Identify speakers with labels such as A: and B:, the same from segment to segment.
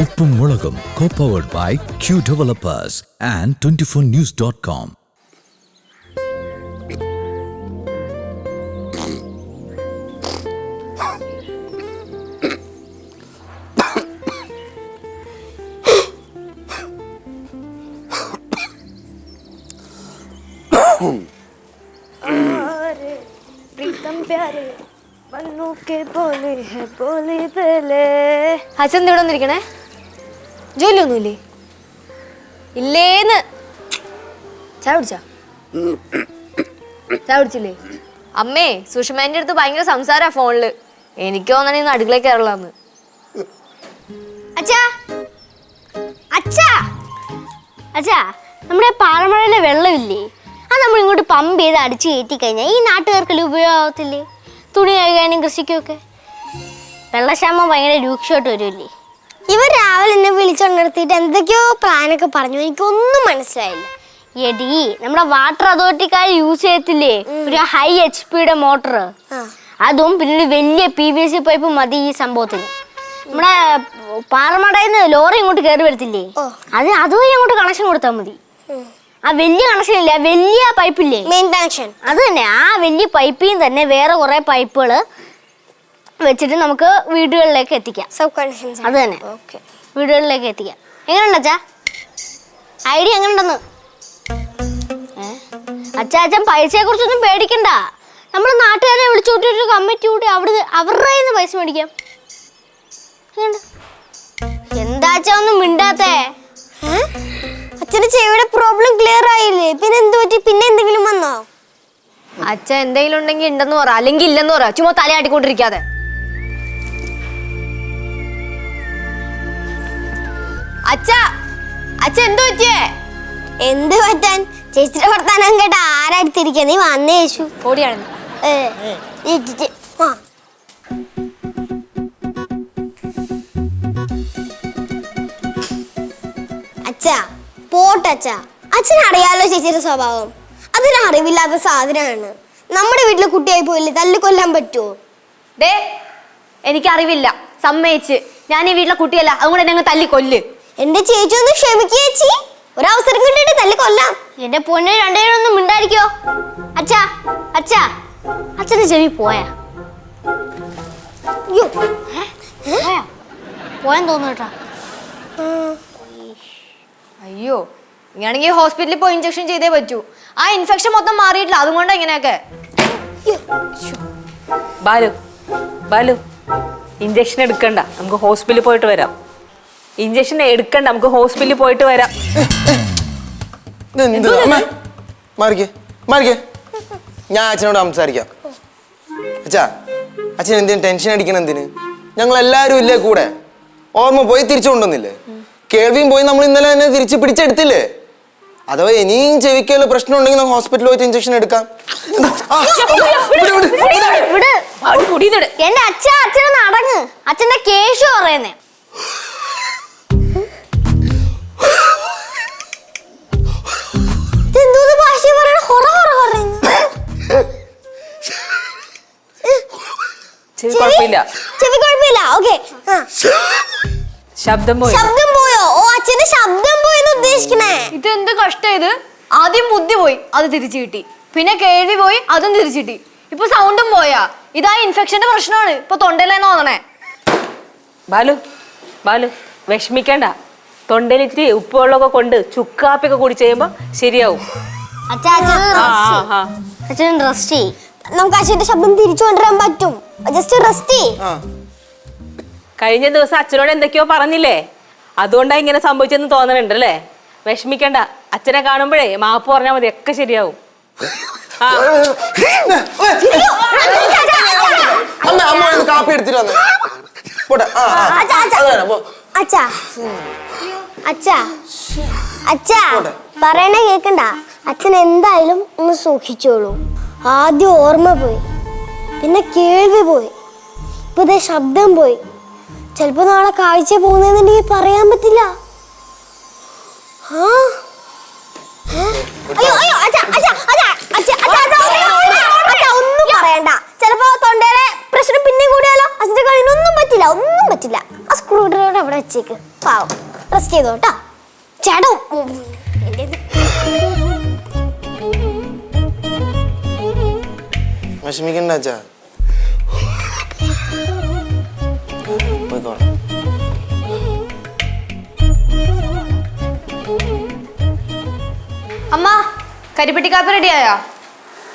A: ഉപ്പും മുളകും co powered by Q developers and twenty four news dot com
B: हमारे प्रीतम प्यारे मन्नू के बोले है बोले पहले അച്ഛൻ ഇവിടെ വന്നിരിക്കണേ ജോലിയൊന്നുമില്ലേ? ഇല്ലേന്ന്. ചായ കുടിച്ചാ? ചായ കുടിച്ചില്ലേ? അമ്മേ സുഷമേന്റെ അടുത്ത് ഭയങ്കര സംസാരാ ഫോണിൽ. എനിക്ക് തോന്നണ ഇന്ന് അടുക്കളയിൽ കയറലാന്ന്.
C: നമ്മുടെ പാറമഴയിലെ വെള്ളമില്ലേ? അത് നമ്മൾ ഇങ്ങോട്ട് പമ്പ് ചെയ്ത് അടിച്ചു കയറ്റി കഴിഞ്ഞാൽ ഈ നാട്ടുകാർക്കെല്ലാം ഉപയോഗത്തില്ലേ? തുണി കഴുകാനും കൃഷിക്കും ഒക്കെ വെള്ളക്ഷാമം ഭയങ്കര രൂക്ഷമായിട്ട് വരുമല്ലേ?
D: ഇവർ രാവിലെ എന്നെ വിളിച്ചോണ്ടിരുത്തിയിട്ട് എന്തൊക്കെയോ പ്ലാനൊക്കെ പറഞ്ഞു. എനിക്കൊന്നും മനസ്സിലായില്ല.
C: എടി നമ്മുടെ വാട്ടർ അതോറിറ്റിക്കാർ യൂസ് ചെയ്യത്തില്ലേ? ഒരു ഹൈ എച്ച് പിയുടെ മോട്ടർ അതും പിന്നെ ഒരു വലിയ പി വി സി പൈപ്പ് മതി ഈ സംഭവത്തിന്. നമ്മുടെ പാറമടയിൽ നിന്ന് ലോറി ഇങ്ങോട്ട് കയറി വരത്തില്ലേ? അത് അതുവഴി അങ്ങോട്ട് കണക്ഷൻ കൊടുത്താൽ മതി. ആ വലിയ കണക്ഷൻ ഇല്ലേ? വലിയ പൈപ്പില്ലേ
D: മെയിൻ കണക്ഷൻ
C: അത് തന്നെ. ആ വലിയ പൈപ്പിൽ തന്നെ വേറെ കുറെ പൈപ്പുകൾ വെച്ചിട്ട് നമുക്ക് വീടുകളിലേക്ക് എത്തിക്കാം.
D: സബ്
C: അത് തന്നെ.
D: ഓക്കെ
C: വീടുകളിലേക്ക് എത്തിക്കാം. എങ്ങനെയുണ്ട് അച്ഛാ? ഐഡിയ എങ്ങനെയുണ്ടെന്ന്? അച്ഛാ അച്ഛൻ പൈസയെ കുറിച്ചൊന്നും പേടിക്കണ്ട. നമ്മൾ നാട്ടുകാരെ വിളിച്ചു കൂട്ടിയിട്ട് കമ്മിറ്റി കൂട്ടി അവിടെ അവരുടെ കയ്യിൽ നിന്ന് പൈസ മേടിക്കാം. എന്താച്ചാ എന്താ അച്ഛാ ഒന്നും മിണ്ടാത്തേ?
D: അച്ഛന് ചെവിയുടെ പ്രോബ്ലം ക്ലിയർ ആയില്ലേ? പിന്നെ എന്ത് പറ്റി? പിന്നെ എന്തെങ്കിലും വന്നോ?
B: അച്ഛൻ എന്തെങ്കിലും ഉണ്ടെങ്കിൽ ഉണ്ടെന്ന് പറ. അല്ലെങ്കിൽ ഇല്ലെന്ന് പറ. ചുമ്മാ തലയാട്ടിക്കൊണ്ടിരിക്കാതെ. അച്ഛ അച്ഛ എന്തു പറ്റിയേ?
D: എന്ത് പറ്റാൻ? ചേച്ചിയുടെ വർത്താനം കേട്ട ആരാടുത്തിരിക്കുക നീ വന്നേ യേശു.
B: ഓടിയാണ്
D: അച്ഛാ പോട്ടച്ഛാ അച്ഛൻ അറിയാലോ ചേച്ചിയുടെ സ്വഭാവം. അതിനറിവില്ലാത്ത അറിവില്ലാത്ത സാധനമാണ്. നമ്മുടെ വീട്ടിലെ കുട്ടിയായി പോയില്ലേ? തല്ലിക്കൊല്ലാൻ പറ്റുമോ
B: ദേ എനിക്കറിവില്ല. സമ്മതിച്ച്. ഞാൻ ഈ വീട്ടിലെ കുട്ടിയല്ല. അതുകൊണ്ട് എന്നെ അങ്ങ് തല്ലി കൊല്ല്
D: എന്റെ ചേച്ചി ഒന്ന് ക്ഷമിക്കുക ചേച്ചി. ഒരവസരം കിട്ടിയിട്ട് തല്ലിക്കൊല്ലാം
C: എന്റെ പൊന്നെ രണ്ടുപേരും ഒന്നും മിണ്ടായിരിക്കോ? അച്ഛാ അച്ഛാ അച്ഛന്റെ ചെവി പോയാ. പോയെന്ന് തോന്നുന്നു കേട്ടാ.
B: അയ്യോ ഇങ്ങനെയാണെങ്കിൽ ഹോസ്പിറ്റലിൽ പോയി ഇഞ്ചക്ഷൻ ചെയ്തേ പറ്റൂ. ആ ഇൻഫെക്ഷൻ മൊത്തം മാറിയിട്ടില്ല അതുകൊണ്ടാ ഇങ്ങനെയൊക്കെ.
E: ബാലു ബാലു ഇഞ്ചക്ഷൻ എടുക്കണ്ട. നമുക്ക് ഹോസ്പിറ്റലിൽ പോയിട്ട് വരാം. ഇഞ്ചക്ഷൻ എടുക്കണ്ട നമുക്ക് ഹോസ്പിറ്റലിൽ പോയിട്ട് വരാം.
F: ഇതെന്ത്? അമ്മ മാറിക്കേ മാറിക്കേ. ഞാൻ അച്ഛനോട് സംസാരിക്കാം. അച്ഛാ അച്ഛൻ എന്തിനു ടെൻഷൻ അടിക്കണം എന്തിന്? ഞങ്ങൾ എല്ലാവരും ഇല്ലേ കൂടെ? ഓർമ്മ പോയി തിരിച്ചു കൊണ്ടുവന്നില്ലേ? കേൾവിയും പോയി നമ്മൾ ഇന്നലെ തന്നെ തിരിച്ച് പിടിച്ചെടുത്തില്ലേ? അഥവാ ഇനിയും ചെവിക്കല്ലോ പ്രശ്നം ഉണ്ടെങ്കിൽ നമുക്ക് ഹോസ്പിറ്റലിൽ പോയിട്ട് ഇഞ്ചക്ഷൻ എടുക്കാം. ആ, വിട്, വിട്, വിട്.
C: ഇവിടെ
E: അവിടെ കുടിയിന്നിട്.
C: എന്റെ അച്ഛൻ അച്ഛനൊന്ന് അടങ്ങ്. അച്ഛന്റെ കേശു പറയുന്നേ.
E: കുഴപ്പമില്ല.
D: ചെവി കുഴപ്പമില്ല. ഓക്കെ.
E: ശബ്ദം പോയി?
D: ശബ്ദം പോയോ? ഓ അച്ഛന്റെ ശബ്ദം പോയെന്ന് ഉദ്ദേശിക്കണേ.
B: ഇത് എന്ത് കഷ്ടം ഇത്? ആദ്യം ബുദ്ധി പോയി അത് തിരിച്ചു കിട്ടി. പിന്നെ കേൾവി പോയി അതും തിരിച്ചു കിട്ടി. ഇപ്പൊ സൗണ്ടും പോയാ. ഇതാ ഇൻഫെക്ഷന്റെ പ്രശ്നമാണ്. ഇപ്പൊ തൊണ്ടയിലേന്ന് തോന്നണേ
E: ബാലു ബാലു വിഷമിക്കണ്ട. തൊണ്ടയിൽ ഇത്തിരി ഉപ്പുവെള്ളമൊക്കെ കൊണ്ട് ചുക്കാപ്പിയൊക്കെ കുടിച്ച് കഴിയുമ്പോ ശരിയാവും.
C: അച്ഛൻ റെസ്റ്റ് ചെയ്യ്.
D: നമുക്ക് അച്ഛന്റെ ശബ്ദം തിരിച്ചു കൊണ്ടുവരാൻ പറ്റും. ജസ്റ്റ് റെസ്റ്റ്
E: കഴിഞ്ഞ ദിവസം അച്ഛനോട് എന്തൊക്കെയോ പറഞ്ഞില്ലേ? അതുകൊണ്ടാ ഇങ്ങനെ സംഭവിച്ചെന്ന് തോന്നണുണ്ട് അല്ലേ? വിഷമിക്കണ്ട. അച്ഛനെ കാണുമ്പോഴേ മാപ്പ് പറഞ്ഞാൽ മതി ഒക്കെ ശരിയാവും.
F: കാപ്പി എടുത്തിട്ട് വന്നേ. പോട്ടെ.
D: അച്ഛാ, അച്ഛാ. പറയണ കേക്കണ്ട. അച്ഛൻ എന്തായാലും ഒന്ന് സൂക്ഷിച്ചോളൂ. ആദ്യം ഓർമ്മ പോയി. പിന്നെ കേൾവി പോയി. ഇപ്പൊ ദേ ശബ്ദം പോയി. ചിലപ്പോ നാളെ കാഴ്ച പോകുന്നെന്നുണ്ടെങ്കിൽ പറയാൻ പറ്റില്ല. ആ അയ്യോ അയ്യോ അച്ഛാ അച്ഛാ അച്ഛാ അച്ഛാ അച്ഛാ ഒന്നും പറയണ്ട. ചിലപ്പോ തൊണ്ടയിലെ പ്രശ്നം പിന്നെയും കൂടിയാലോ? അച്ഛന്റെ കണ്ണിനൊന്നും പറ്റില്ല ഒന്നും പറ്റില്ല. ആ സ്ക്രൂ ഡ്രൈവർ അവിടെ വെച്ചേക്ക്. പാവം. റെസ്റ്റ് ചെയ്തോട്ടാ ചേട്ടോ എന്റേത്.
F: വിഷമിക്കണ്ട അച്ഛാ പോയിക്കോളാം
B: അമ്മ കരിപ്പെട്ടി കാപ്പി റെഡിയായോ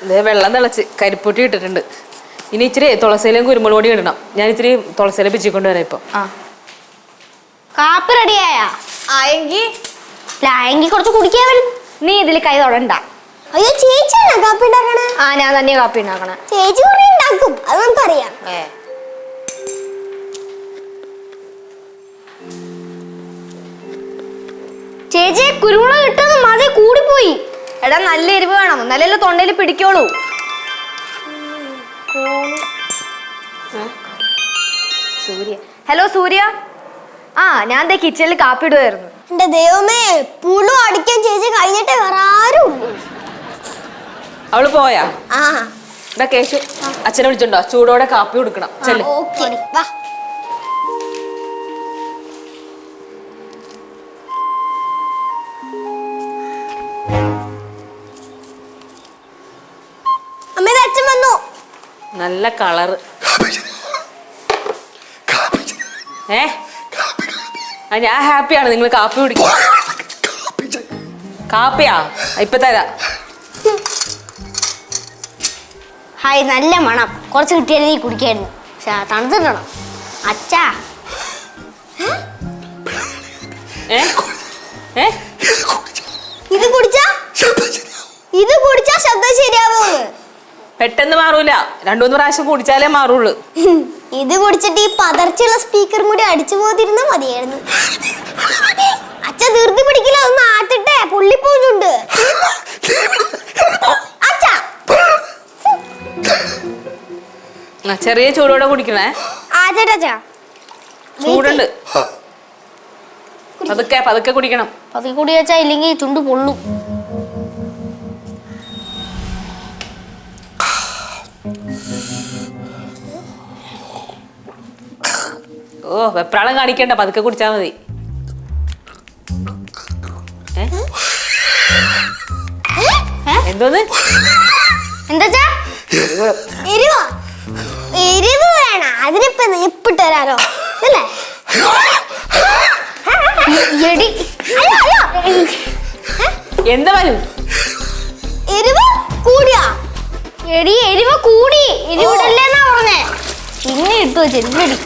E: ഇതേ വെള്ളം തിളച്ച്. കരിപ്പൊട്ടി ഇട്ടിട്ടുണ്ട്. ഇനി ഇച്ചിരി തുളസിയിലും കുരുമുളക് പൊടി ഇടണം. ഞാൻ ഇത്തിരി തുളസിയില പിച്ചിക്കൊണ്ട് വരാം ഇപ്പൊ.
B: ആ.
C: കാപ്പി റെഡിയായാ
B: ആയെങ്കിൽ
C: എങ്കിൽ കുറച്ച് കുടിക്കാൻ വരും
B: നീ ഇതിൽ കൈ തൊടണ്ട.
D: അയ്യോ ചേച്ചിയാണോ കാപ്പി ഉണ്ടാക്കണേ?
B: ആ ഞാൻ തന്നെ കാപ്പി ഉണ്ടാക്കണേ.
D: ചേച്ചി കുറെ ഉണ്ടാക്കും അത് നമുക്കറിയാം
B: ഏ.
C: ചേച്ചി കുരുമുളക് കിട്ടുന്നത് മതി കൂടിപ്പോയി.
B: എടാ നല്ല എരിവ് വേണം. നല്ല തൊണ്ടയിൽ പിടിക്കോളൂ. സൂര്യ. ഹലോ സൂര്യ. ആ ഞാൻ ദേ കിച്ചണിൽ കാപ്പി ഇടുവായിരുന്നു.
D: എന്റെ ദൈവമേ പുളു അടിക്കാൻ ചേച്ചി കഴിഞ്ഞിട്ടേ വേറെ ആരും ഉള്ളൂ
E: അവൾ പോയാ?
D: ആ.
E: ഇതാ കേശു. അച്ഛനെ വിളിച്ചിട്ടുണ്ടോ? ചൂടോടെ കാപ്പി കൊടുക്കണം. ചെല്ല്.
D: ഓക്കെ. വാ. അമ്മേ അച്ഛൻ വന്നു.
E: നല്ല കളറ്. ഏ? ആ ഞാൻ ഹാപ്പിയാണ്. നിങ്ങൾ കാപ്പി കുടിക്കും. കാപ്പിയാ? ഇപ്പൊ തരാം.
C: ഹായ് നല്ല മണം. കുറച്ച് കിട്ടിയാലും നീ കുടിക്കായിരുന്നു. പക്ഷെ തണുത്തിട്ടണം. അച്ഛാ.
D: ഇത് കുടിച്ചാ? ഇത് കുടിച്ചാ ശബ്ദം ശരിയാവുമെന്ന്
E: പെട്ടെന്ന് മാറൂല. രണ്ടു മൂന്ന് പ്രാവശ്യം കുടിച്ചാലേ മാറുള്ളൂ.
D: ഇത് കുടിച്ചിട്ട് ഈ പതർച്ചുള്ള സ്പീക്കർ കൂടി അടിച്ചു പോതിരുന്ന മതിയായിരുന്നു. അച്ഛ ധൃതി പിടിക്കില്ല ഒന്ന് ആട്ടിട്ടെ.
E: പുള്ളിപ്പൂഞ്ഞുണ്ട്. ചെറിയ ചൂടോടെ കുടിക്കണേ.
D: ആ ചേട്ടാ അച്ഛാ
E: ചൂടുണ്ട്. പതുക്കെ പതുക്കെ കുടിക്കണം.
C: പതുക്കെ കുടി വെച്ചാ ഇല്ലെങ്കിൽ ചുണ്ട് പൊള്ളും.
E: ഓ വെപ്രാളം കാണിക്കണ്ട. പതുക്കെ കുടിച്ചാ മതി? എന്തോന്ന്?
C: എന്താ
D: എരിവാ എരിവ് വേണം. അതിനിപ്പോ നെപ്പിട്ട് തരാനോ അല്ലേ
C: എടി.
E: എന്താ വരും
D: എരിവ് കൂടിയാ.
C: എടി എരിവ് കൂടി. എരിവിടല്ലേന്നാ പറഞ്ഞേ? പിന്നെ ഇട്ടു ചെല്ലടി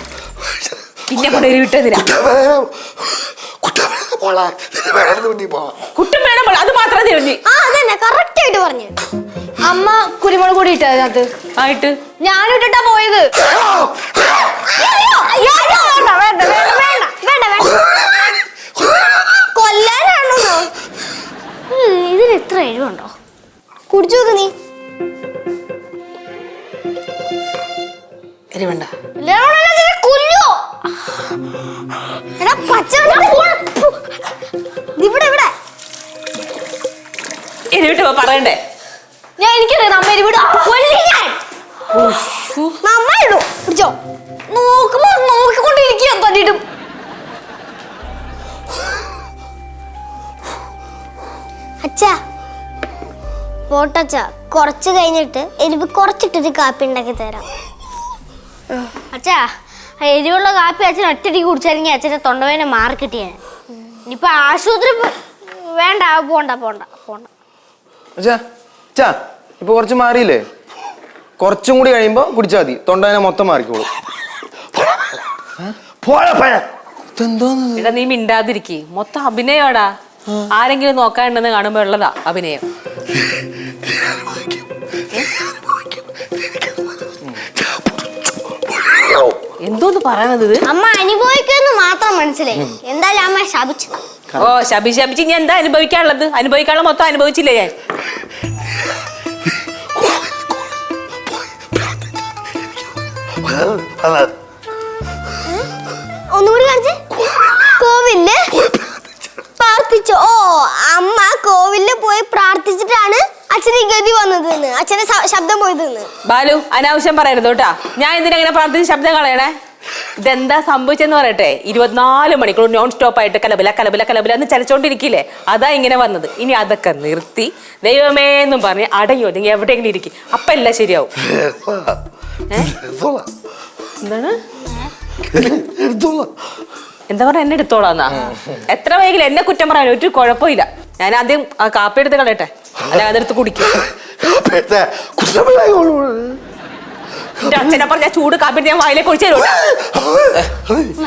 E: പിന്നെ കൊണ്ട് വിട്ടതിരാ കുട്ടം വേണം അത് മാത്രം തിരിഞ്ഞ്
D: ആ അതന്നെ.
B: ഇട്ട അതിനകത്ത്?
E: ആയിട്ട്?
B: ഞാൻ ഇട്ടിട്ടാ പോയത്.
D: വേണ്ട വേണ്ട വേണ്ട വേണ്ട വേണ്ട വേണ്ട കൊല്ലാനാണോ
C: ഇതിന്
D: കുടിച്ചു നോക്ക് നീ കൊല്ലോ എടാ പച്ച ഇവിടെ
E: പറയണ്ടേ?
B: ഞാൻ എനിക്കറിയാം അമ്മ എരിവിട.
D: നമ്മളുള്ളൂ. പിടിച്ചോ.
B: നോക്കുമ്പോ നോക്കിക്കൊണ്ടിരിക്കുക തന്നിട്ടും.
D: അച്ഛാ പോട്ടച്ച കുറച്ച് കഴിഞ്ഞിട്ട് എനിക്ക് കുറച്ചിട്ടൊരു കാപ്പി ഉണ്ടാക്കി തരാം.
C: അച്ഛാ എരിവുള്ള കാപ്പി അച്ഛൻ ഒറ്റയ്ക്ക് കുടിച്ചാലെങ്കിൽ അച്ഛന്റെ തൊണ്ടവേനെ മാറി കിട്ടിയാണ് ഇനിയിപ്പോ ആശുപത്രി വേണ്ട പോണ്ട പോണ്ട പോണ്ട.
F: അച്ഛാ അച്ഛാ ഇപ്പൊ കുറച്ച് മാറിയില്ലേ? കുറച്ചും കൂടി കഴിയുമ്പോ കുടിച്ചാൽ മതി. തൊണ്ടനെ മൊത്തം മാറിക്കോളൂ.
E: എടാ നീ മിണ്ടാതിരിക്കി. മൊത്തം അഭിനയോടാ ആരെങ്കിലും നോക്കാനുണ്ടെന്ന് കാണുമ്പോ ഉള്ളതാ അഭിനയം. എന്തോന്ന് പറയണത് ഇത്
C: അമ്മ അനുഭവിക്കുമെന്ന് മാത്രം മനസ്സിലായി. എന്തായാലും അമ്മ ശപിച്ചു.
E: ഓ ശബി ശബിച്ച് ഞാൻ എന്താ അനുഭവിക്കാനുള്ളത്? അനുഭവിക്കാനുള്ള മൊത്തം അനുഭവിച്ചില്ലേ ഞാൻ?
D: ഒന്നുകൂടി കാണിച്ചേ. കോവിൽ പ്രാർത്ഥിച്ചു. ഓ അമ്മ കോവിലിൽ പോയി പ്രാർത്ഥിച്ചിട്ടാണ് അച്ഛന് ഗതി വന്നത് അച്ഛന്റെ ശബ്ദം പോയത്
E: ബാലു അനാവശ്യം പറയരുത് കേട്ടാ. ഞാൻ എന്തിനാ ഇങ്ങനെ പ്രാർത്ഥിച്ച് ശബ്ദം കളയണേ? ഇതെന്താ സംഭവിച്ചെന്ന് പറയട്ടെ. ഇരുപത്തിനാല് മണിക്കൂർ നോൺ സ്റ്റോപ്പ് ആയിട്ട് കലബല കലബല കലബില എന്ന് ചലച്ചോണ്ടിരിക്കില്ലേ? അതാ ഇങ്ങനെ വന്നത്. ഇനി അതൊക്കെ നിർത്തി ദൈവമേ എന്നും പറഞ്ഞ് അടങ്ങി ഒതുങ്ങി എവിടെയെങ്കിലും ഇരിക്കും. അപ്പൊ എല്ലാം ശരിയാവും. എന്താണ്? എന്താ പറയാ എന്നെ എടുത്തോളാന്നാ? എത്ര വൈകില്ല എന്നെ കുറ്റം പറയാൻ ഒരു കുഴപ്പമില്ല. ഞാൻ ആദ്യം ആ കാപ്പി എടുത്ത് കളയട്ടെ. അല്ല അതെടുത്ത് കുടിക്കും. എന്റെ അച്ഛനെ പറഞ്ഞ ചൂട് കാപ്പി എടുത്ത് ഞാൻ വായിലേക്ക് ഒഴിച്ചു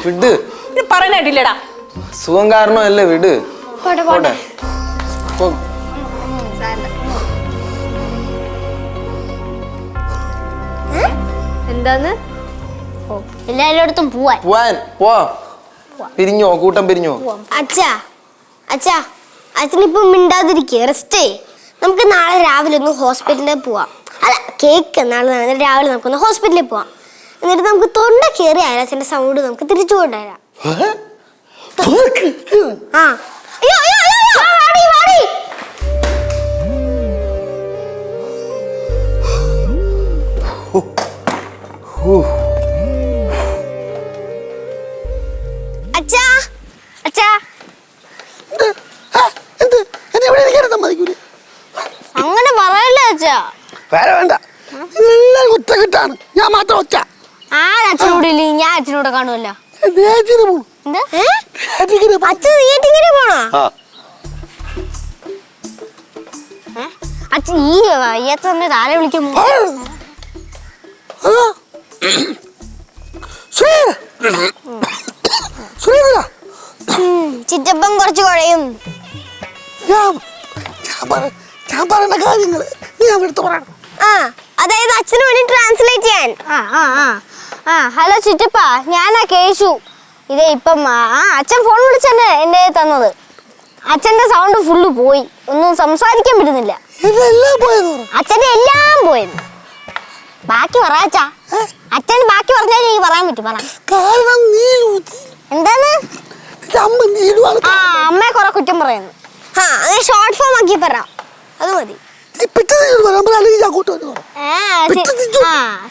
F: വിട്.
E: പറയാനായിട്ടില്ലടാ
F: സുഖം കാരണമല്ലേ വിട്. പോട്ടെ.
B: എന്താന്ന്?
C: എല്ലാവരോടത്തും പോവാൻ.
F: പോവാൻ. പോവാ. പിരിഞ്ഞോ? കൂട്ടം പിരിഞ്ഞോ?
D: അച്ഛാ അച്ഛാ അച്ഛനിപ്പോ മിണ്ടാതിരിക്കേ റെസ്റ്റ് നമുക്ക് നാളെ രാവിലെ ഒന്ന് ഹോസ്പിറ്റലിൽ പോവാം. അല്ല കേക്ക് നാളെ രാവിലെ നമുക്കൊന്ന് ഹോസ്പിറ്റലിൽ പോവാം. എന്നിട്ട് നമുക്ക് തൊണ്ട കയറി ആയാലും സൗണ്ട് നമുക്ക് തിരിച്ചു കൊണ്ടുവരാം. ആ. അയ്യോ, അയ്യോ, അയ്യോ, അയ്യോ. വാടി, വാടി. അച്ഛാ
G: വേറെ വേണ്ട. ഇതെല്ലാം കിട്ടാണ് ഞാൻ മാത്രം ഒറ്റ.
C: ആ അച്ഛനോട് ഇല്ല? ഞാൻ അച്ഛനോട് കാണുമല്ല
G: നേറ്റിന് പോണു.
C: എന്താ?
G: നേറ്റിന് പോ-
D: അച്ഛൻ തിയേറ്റിങ്ങിന് പോണോ?
G: ആ.
C: അച്ഛൻ ഈ വയ്യാത്ത സമയത്ത് ആരെ വിളിക്കാൻ
G: ആ. അതാ. ശ്രീ- ശ്രീധര,
D: ഉം, ചിറ്റപ്പൻ കുറച്ച് കുഴയും.
G: ഞാൻ ഞാൻ പറ ഞാൻ പറയുന്ന കാര്യങ്ങൾ നീ അവിടുത്തെ പറയണം
D: ആ അതായത് അച്ഛന് വേണ്ടി ട്രാൻസ്ലേറ്റ് ചെയ്യാൻ
C: ആ ആ ആ. ആ ഹലോ ചിറ്റപ്പ ഞാനാ കേശു. ഇതേ ഇപ്പം ആ അച്ഛൻ ഫോൺ വിളിച്ചെന്നെ എന്നെ തന്നത്. അച്ഛന്റെ സൗണ്ട് ഫുള്ള് പോയി. ഒന്നും സംസാരിക്കാൻ പറ്റുന്നില്ല.
G: ഇതെല്ലാം പോയെന്ന് പറ
C: അച്ഛന്റെ എല്ലാം പോയത്. ബാക്കി പറ അച്ഛാ. അച്ഛൻ ബാക്കി പറഞ്ഞാൽ എനിക്ക് പറയാൻ പറ്റും പറ.
G: കാരണം നീലു
C: എന്താണ്?
G: നിന്റെ അമ്മ നീലുവാണ്.
C: ആ അമ്മയെ കുറെ കുറ്റം പറയുന്നു.
D: ആ അങ്ങനെ ഷോർട്ട് ഫോം ആക്കി പറ. അത് മതി.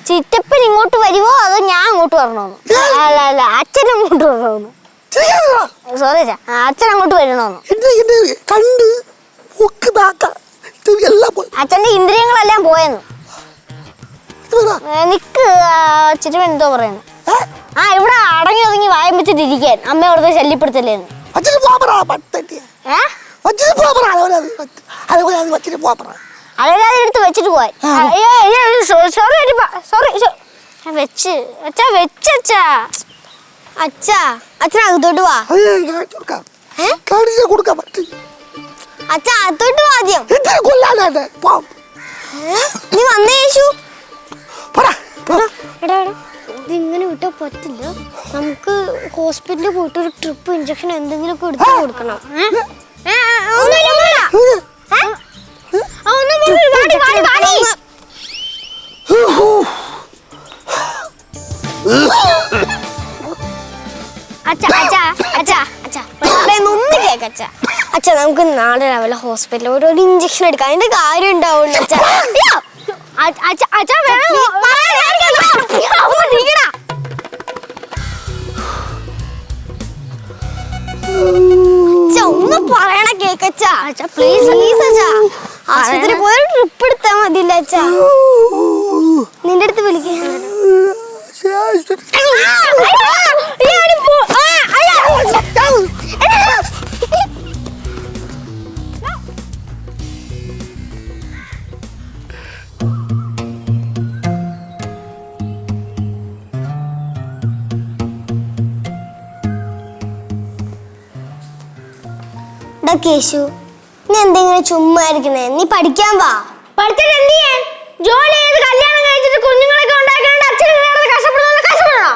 C: ചിറ്റപ്പൻ ഇങ്ങോട്ട് വരുമോ അതോ ഞാൻ അങ്ങോട്ട് വരണോന്ന് അല്ല അല്ല അച്ഛൻ അങ്ങോട്ട് വരണോന്ന് സോറി അച്ഛൻ അങ്ങോട്ട് വരണോന്ന്
G: കണ്ട്
C: അച്ഛന്റെ ഇന്ദ്രിയങ്ങളെല്ലാം പോയെന്ന്. നിക്ക് ചിറ്റപ്പൻ എന്തോ പറയുന്നു? ആ ഇവിടെ അടങ്ങി ഒതുങ്ങി വായം വെച്ചിട്ട് ഇരിക്കാൻ അമ്മ അവിടുത്തെ ശല്യപ്പെടുത്തല്ലേന്ന്
G: അച്ഛന് പോവാൻ പറ പട്ടട്ടിയ
C: ഏ?
G: അച്ഛന് പോവാൻ പറ അതുപോലെ അത് അതുപോലെ അത് അച്ഛന് പോവാൻ പറ.
C: അതല്ലാതെ എടുത്ത് വെച്ചിട്ട് പോയി. സോറി സോറി വെച്ച് അച്ഛാ വെച്ച
D: അച്ഛാ. അച്ഛൻ അകത്തോട്ട് വാ.
G: കൊടുക്കാൻ പറ്റില്ല
D: അച്ഛാ അകത്തോട്ട് വാ ആദ്യം.
G: പോവാം
D: നീ വന്നേ യേശു. ഇതിങ്ങനെ വിട്ടാൽ പറ്റില്ല. നമുക്ക് ഹോസ്പിറ്റലിൽ പോയിട്ട് ഒരു ട്രിപ്പ് ഇഞ്ചക്ഷൻ എന്തെങ്കിലും കൊടുത്ത് കൊടുക്കണം. അച്ഛാ നമുക്ക് നാളെ രാവിലെ ഹോസ്പിറ്റലിൽ ഒരു ഇഞ്ചക്ഷൻ എടുക്കാം. അതിന്റെ കാര്യം ഉണ്ടാവുള്ളൂ. അച്ഛാ
C: വേണം
D: ഒന്ന് പറയണ കേക്കച്ചാ അച്ഛാ. പ്ലീസ് പ്ലീസ് അച്ഛാ. ആശുപത്രി പോയ ട്രിപ്പ് എടുത്താ മതിയില്ല അച്ഛാ. നിന്റെ അടുത്ത് വിളിക്കാൻ കേശു നീ എന്തെങ്കിലും ചുമ്മാ ഇരിക്കണേ നീ പഠിക്കാൻ വാ.
C: പഠിച്ചിട്ട് എന്ത് ചെയ്യാൻ? ജോലി ചെയ്ത് കല്യാണം കഴിച്ചിട്ട് കുഞ്ഞുങ്ങളൊക്കെ ഉണ്ടാക്കാണ്ട് അച്ഛനും കിടന്ന് കഷ്ടപ്പെടുന്ന കഷ്ടപ്പെടണോ?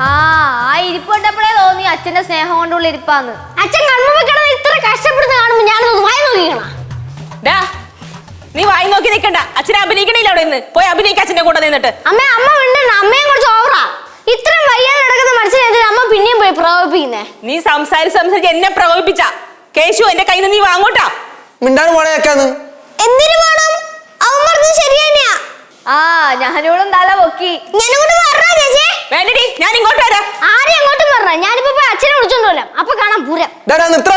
B: ആ ആ ഇരിപ്പ് കണ്ടപ്പോഴേ തോന്നി അച്ഛന്റെ സ്നേഹം കൊണ്ടുള്ള ഇരിപ്പാന്ന്.
C: അച്ഛൻ കൺമുമ്പിൽ കിടന്ന് ഇത്ര കഷ്ടപ്പെടുന്ന കാണുമ്പോ ഞാൻ വായി നോക്കിക്കണം
E: നീ വായി നോക്കി നിൽക്കണ്ട അച്ഛനെ അഭിനയിക്കണില്ല അവിടെ നിന്ന്. പോയി അഭിനയിക്ക അച്ഛന്റെ കൂടെ നിന്നിട്ട്.
C: അമ്മ അമ്മ മിണ്ടണ്ട. അമ്മയും കുറച്ച് പിന്നെയും പോയി പ്രകോപിപ്പിക്കുന്നേ
E: നീ സംസാരിച്ച് സംസാരിച്ച് എന്നെ പ്രകോപിപ്പിച്ച. കേശു എന്റെ കയ്യിൽ നിന്ന് നീ വാങ്ങോട്ടാ.
F: മിണ്ടാൻ പോണേക്കാന്ന്
D: എന്തിനു വേണം? അവൻ പറഞ്ഞത് ശരി തന്നെയാ.
B: ആ ഞാനിവിടെ തല പൊക്കി.
D: ഞാനിങ്ങോട്ട് പറഞ്ഞോ ചേച്ചി?
E: വേണ്ടടി ഞാൻ ഇങ്ങോട്ട് വരാം.
C: ആരും അങ്ങോട്ടും ഞാൻ ഞാനിപ്പോ പോയി അച്ഛനെ വിളിച്ചോണ്ട് വരാം. അപ്പൊ കാണാം പൂരം.
F: ഡാ നിത്ര.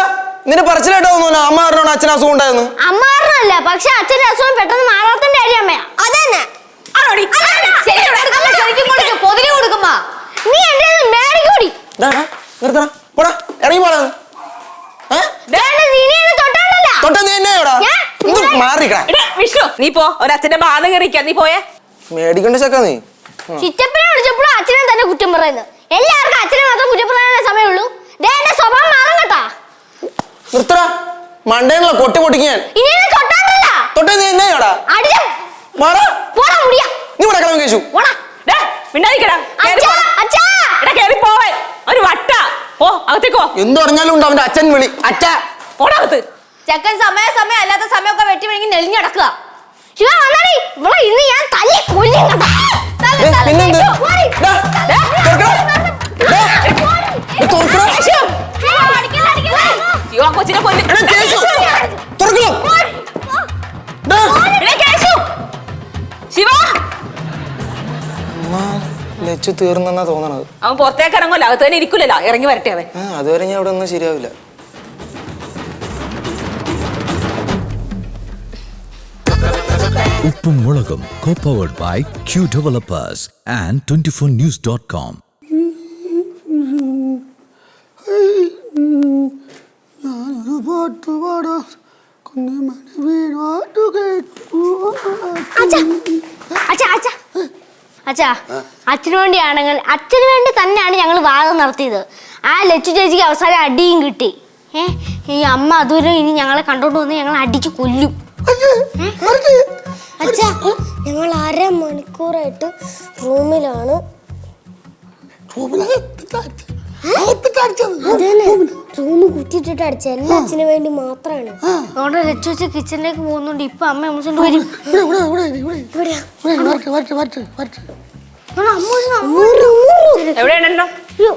F: നിന്നെ പറച്ചിലായിട്ടോ തോന്നുന്നു അമ്മ അറിഞ്ഞോണ്ട് അച്ഛൻ അസുഖം ഉണ്ടായിരുന്നു
C: അമ്മ അറിഞ്ഞല്ല പക്ഷെ അച്ഛന്റെ അസുഖം പെട്ടെന്ന് മാറാത്തന്റെ കാര്യം അമ്മയാ.
D: അതന്നെ.
E: ആണോടി?
B: ശരിക്കും കൊടുക്കും പൊതിന് കൊടുക്കുമ്പോ.
C: നീ എന്റെ മേടിക്കൂടി
F: നിർത്തടാ പോടാ ഇറങ്ങി പോടാ. ഏ?
C: നീ
F: തൊട്ട എന്ത് മാറിക്കടാ
E: വിഷ്ണു നീ പോ. ഒരച്ഛന്റെ ബാധ കയറിക്കാ നീ പോയേ.
F: മേടിക്കണ്ട ചക്ക നീ.
C: ചിറ്റപ്പനെ വിളിച്ചപ്പോഴും അച്ഛനെ തന്നെ കുറ്റം പറയുന്നത്. എല്ലാവർക്കും അച്ഛനെ മാത്രം കുറ്റം പറയാനേ സമയമുള്ളൂ. ദേ എന്റെ സ്വഭാവം മാറും കേട്ടാ.
F: നിർത്തടാ. മണ്ടേനുള്ള കൊട്ടി പൊട്ടിക്ക് ഞാൻ.
C: ഇനി എന്നെ തൊട്ടാണല്ല
F: തൊട്ട നീ
C: അടിച്ച.
F: മാറാ.
C: പോടാ മുടിയാ.
F: നീ ഇവിടെ
C: പോടാ.
E: മിണ്ടാതിരിക്കടാ.
C: അച്ഛാ അച്ഛാ.
E: എടാ കേറി പോവേ. ഒരു വട്ട. ഓ അകത്തേക്കോ
F: എന്ത് പറഞ്ഞാലും ഉണ്ട് അവന്റെ അച്ഛൻ വിളി. അച്ഛ.
E: പോടാ അകത്ത്.
B: ചെക്കൻ സമയ സമയം അല്ലാത്ത സമയമൊക്കെ വെട്ടി വിഴുങ്ങി നെളിഞ്ഞടക്കുക
C: ശിവ വന്നാടി ഇവിടെ ഇന്ന് ഞാൻ തല്ലി കൊല്ലും
F: പിന്നെന്ത്? തുറക്കടാ. തുറക്കടാ.
E: അയ്യോ, ആ കൊച്ചിനെ കൊല്ലും.
F: എടാ, കേശു. തുറക്കണോ? ഡാ.
E: എടാ, കേശു.
F: ലച്ചു തീർന്നെന്നാ തോന്നണത്.
E: അവൻ പുറത്തേക്ക് ഇറങ്ങുമല്ലോ അകത്ത് തന്നെ ഇരിക്കൂലല്ലോ ഇറങ്ങി വരട്ടെ അവൻ.
F: ആ, അതുവരെ ഞാൻ ഇവിടെ ഒന്നും ശരിയാവില്ല.
A: ഉപ്പും മുളകും co-powered by Q Developers and 24news.com.
G: ഞാനൊരു പാട്ട് പാടാം കുഞ്ഞുമണി വീണാട്ടു കേട്ടു
C: അച്ഛാ അച്ഛാ അച്ഛാ. അച്ഛാ അച്ഛനു വേണ്ടിയാണെങ്കിൽ അച്ഛന് വേണ്ടി തന്നെയാണ് ഞങ്ങൾ വാദം നടത്തിയത്. ആ ലച്ചു ചേച്ചിക്ക് അവസാനം അടിയും കിട്ടി. ഏ ഈ അമ്മ അതുവരെ ഇനി ഞങ്ങളെ കണ്ടോണ്ട് വന്ന് ഞങ്ങൾ അടിച്ച് കൊല്ലും.
D: അച്ഛാ ഞങ്ങൾ അരമണിക്കൂറായിട്ട് റൂമിലാണ്. അതന്നെ റൂം കുറ്റിട്ടിട്ട് അടിച്ച എല്ലാ അച്ഛന് വേണ്ടി മാത്രമാണ്
C: അവിടെ ചേച്ചി കിച്ചണിലേക്ക് പോകുന്നുണ്ട്. ഇപ്പൊ അമ്മ അമ്മച്ചോണ്ട് വരും.
E: എവിടെയാണല്ലോ?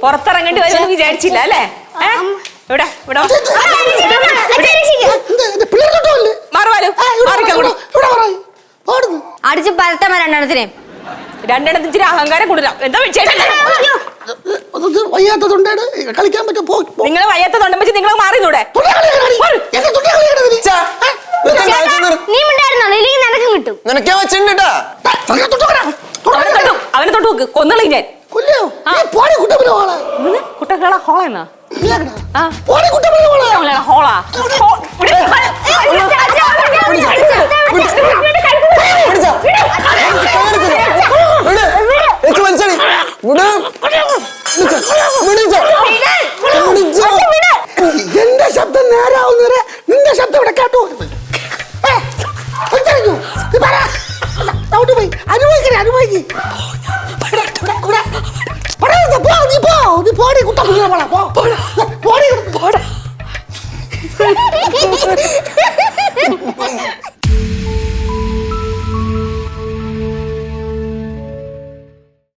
E: പുറത്തിറങ്ങേണ്ടി വരുമെന്ന് വിചാരിച്ചില്ല അല്ലേ? ഇവിടെ ഇവിടെ. മാറുവാലോ?
B: അടിച്ച് പരത്തമ്മ രണ്ടെണ്ണത്തിനെ.
E: രണ്ടെണ്ണത്തിന് ഇച്ചിരി അഹങ്കാരം കൂടുതലാ. എന്താ വിശേഷം
G: വയ്യാത്തതുണ്ടാണ് കളിക്കാൻ പറ്റും പോ പോ.
E: നിങ്ങളെ വയ്യാത്ത തൊണ്ടം വെച്ച് നിങ്ങൾ മാറിന്നൂടെ
C: നീ ഉണ്ടായിരുന്നല്ലോ ഇല്ലെങ്കിൽ നിനക്കും കിട്ടും
G: തൊണ്ടേ തൊട്ട്
E: അവനെ തൊട്ടു നോക്ക് കൊന്നളി ഞാൻ. കുട്ടകളെ ഹോളെന്നാ ഹോളാ